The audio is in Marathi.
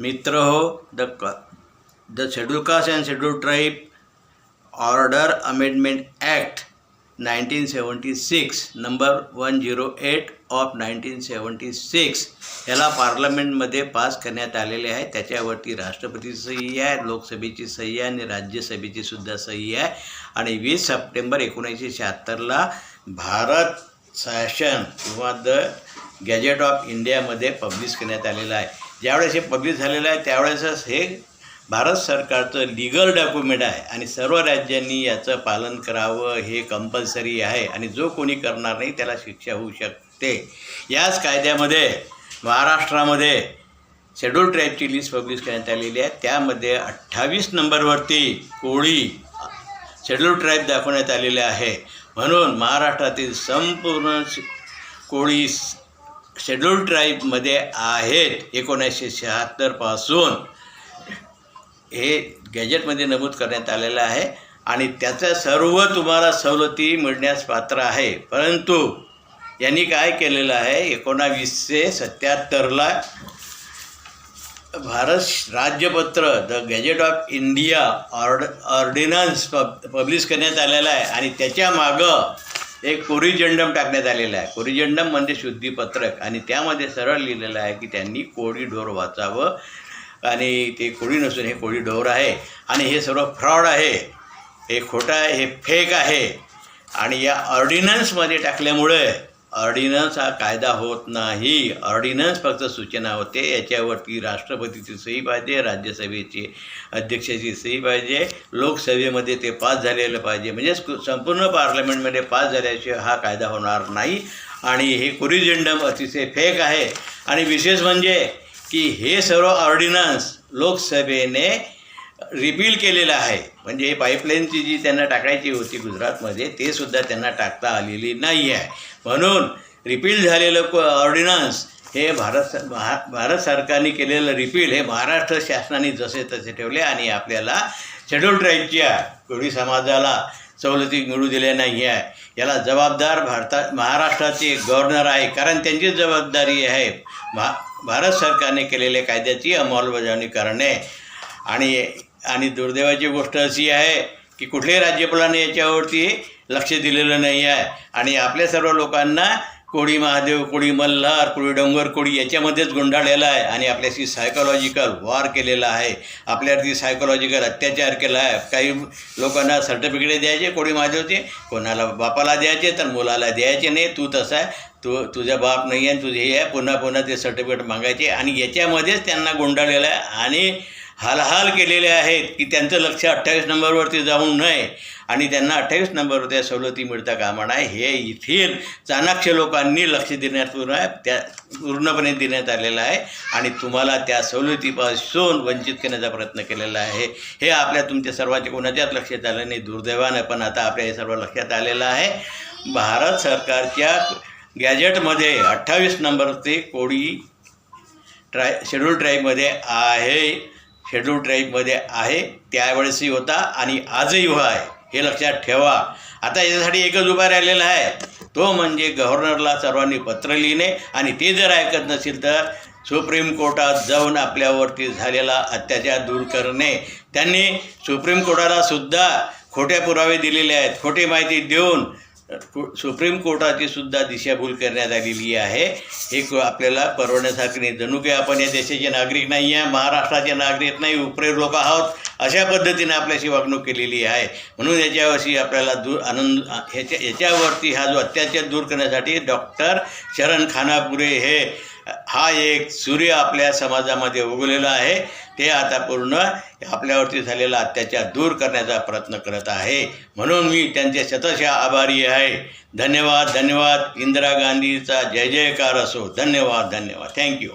मित्र हो the the schedule caste and schedule tribe order amendment act nineteen seventy six number one zero eight of nineteen seventy six ह्याला पार्लमेंटमध्ये पास करण्यात आलेले आहे. त्याच्यावरती राष्ट्रपतीची सही आहे लोकसभेची सही आहे आणि राज्यसभेची सुद्धा सही आहे. आणि वीस सप्टेंबर एकोणीसशे शहात्तरला भारत शासन किंवा द गॅजेट ऑफ इंडियामध्ये पब्लिश करण्यात आलेलं आहे. ज्यावेळेस हे पब्लिश झालेलं आहे त्यावेळेसच हे भारत सरकारचं लिगल डॉक्युमेंट आहे आणि सर्व राज्यांनी याचं पालन करावं हे कंपल्सरी आहे आणि जो कोणी करणार नाही त्याला शिक्षा होऊ शकते. याच कायद्यामध्ये महाराष्ट्रामध्ये शेड्यूल ट्राईबची लिस्ट पब्लिश करण्यात आलेली आहे. त्यामध्ये अठ्ठावीस नंबरवरती कोळी शेड्यूल ट्राईब दाखवण्यात आलेले आहे. म्हणून महाराष्ट्रातील संपूर्ण कोळी शेड्यूल ट्राईबमध्ये आहेत एकोणीसशे शहात्तरपासून हे गॅजेटमध्ये नमूद करण्यात आलेलं आहे आणि त्याचं सर्व तुम्हाला सवलती मिळण्यास पात्र आहे. परंतु यांनी काय केलेलं आहे? एकोणावीसशे सत्याहत्तरला Bharat राज्यपत्र the gazette of India ord ordinance pub publish करण्यात आलेला आहे आणि त्याच्या मागं एक कोरिजंडम टाकण्यात आलेलं आहे. कोरिजंडम म्हणजे शुद्धीपत्रक. आणि त्यामध्ये सरळ लिहिलेलं आहे की त्यांनी कोळी ढोर वाचावं. आणि ते कोळी नसून हे कोळी ढोर आहे. आणि हे सर्व फ्रॉड आहे. हे खोटं आहे. हे फेक आहे. आणि या ऑर्डिनन्समध्ये टाकल्यामुळे ऑर्डिनन्स हा कायदा होत नाही. ऑर्डिनन्स फक्त सूचना होते. याच्यावरती राष्ट्रपतीची सही पाहिजे राज्यसभेची अध्यक्षाची सही पाहिजे लोकसभेमध्ये ते पास झालेलं पाहिजे. म्हणजे संपूर्ण पार्लमेंटमध्ये पास झाल्याशिवाय हा कायदा होणार नाही. आणि हे कुरिजेंडम अतिशय फेक आहे. आणि विशेष म्हणजे की हे सर्व ऑर्डिनन्स लोकसभेने रिपील केलेलं आहे. म्हणजे हे पाईपलाईनची जी त्यांना टाकायची होती गुजरातमध्ये ते सुद्धा त्यांना टाकता आलेली नाही आहे म्हणून रिपील झालेलं को ऑर्डिनन्स हे भारत स- भारत सरकारने केलेलं रिपील हे महाराष्ट्र शासनाने जसे तसे ठेवले आणि आपल्याला शेड्यूल ट्राईबच्या कोळी समाजाला सवलती मिळू दिल्या नाही आहे याला जबाबदार भारता महाराष्ट्राचे गव्हर्नर आहे कारण त्यांची जबाबदारी आहे. भा भारत सरकारने केलेल्या कायद्याची अंमलबजावणी करणे. आणि आणि दुर्दैवाची गोष्ट अशी आहे की कुठल्याही राज्यपालाने याच्यावरती लक्ष दिलेलं नाही आहे. आणि आपल्या सर्व लोकांना कोळी महादेव कोळी मल्हार कोळी डोंगर कोळी याच्यामध्येच गुंडाळलेला आहे आणि आपल्याशी सायकोलॉजिकल वॉर केलेला आहे. आपल्यावरती सायकोलॉजिकल अत्याचार केला आहे. काही लोकांना सर्टिफिकेट द्यायचे कोळी महादेवचे कोणाला बापाला द्यायचे तर मुलाला द्यायचे नाही. तू तसा आहे. तू तुझा बाप नाही आहे तुझे हे आहे. पुन्हा पुन्हा ते सर्टिफिकेट मागायचे. आणि याच्यामध्येच त्यांना गुंडाळलेलं आहे. आणि हालहाल केलेले आहेत की त्यांचं लक्ष अठ्ठावीस नंबरवरती जाऊन नये आणि त्यांना अठ्ठावीस नंबरवर त्या सवलती मिळता कामा नये. हे येथील चाणाक्ष लोकांनी लक्ष देण्यात पूर्ण त्या पूर्णपणे देण्यात आलेलं आहे आणि तुम्हाला त्या सवलतीपासून वंचित करण्याचा प्रयत्न केलेला आहे. हे आपल्या तुमच्या सर्वांच्या कोणाच्याच लक्षात आलं नाही. दुर्दैवानं पण आता आपल्या हे सर्व लक्षात आलेलं आहे. भारत सरकारच्या गॅजेटमध्ये अठ्ठावीस नंबरचे कोळी ट्राय शेड्यूल ट्राईबमध्ये आहे. शेड्यूल ट्राईबमध्ये आहे. त्यावेळेसही होता आणि आजही हो आहे. हे लक्षात ठेवा. आता याच्यासाठी एकच उभा राहिलेला आहे. तो म्हणजे गव्हर्नरला सर्वांनी पत्र लिहिणे आणि ते जर ऐकत नसेल तर सुप्रीम कोर्टात जाऊन आपल्यावरती झालेला अत्याचार दूर करणे. त्यांनी सुप्रीम कोर्टाला सुद्धा खोटे पुरावे दिलेले आहेत. खोटी माहिती देऊन सुप्रीम कोर्टाची सुद्धा दिशाभूल करण्यात आलेली आहे. हे क- आपल्याला परवडण्यासारखं नाही. जणू काही आपण या देशाचे नागरिक नाही आहे महाराष्ट्राचे नागरिक नाही उपरे लोक आहोत अशा पद्धतीने आपल्याशी वागणूक केलेली आहे. म्हणून याच्यावरशी आपल्याला दूर आनंद ह्याच्या याच्यावरती हा जो अत्याचार दूर करण्यासाठी डॉक्टर शरण खानापुरे हे हा एक सूर्य आपल्या समाजामध्ये उगवलेला आहे. ते आता पूर्ण आपल्यावरती झालेला अत्याचार दूर करण्याचा प्रयत्न करत आहे. म्हणून मी त्यांचे शतशः आभारी आहे. धन्यवाद धन्यवाद. इंदिरा गांधीचा जय जयकार असो. धन्यवाद धन्यवाद. थँक्यू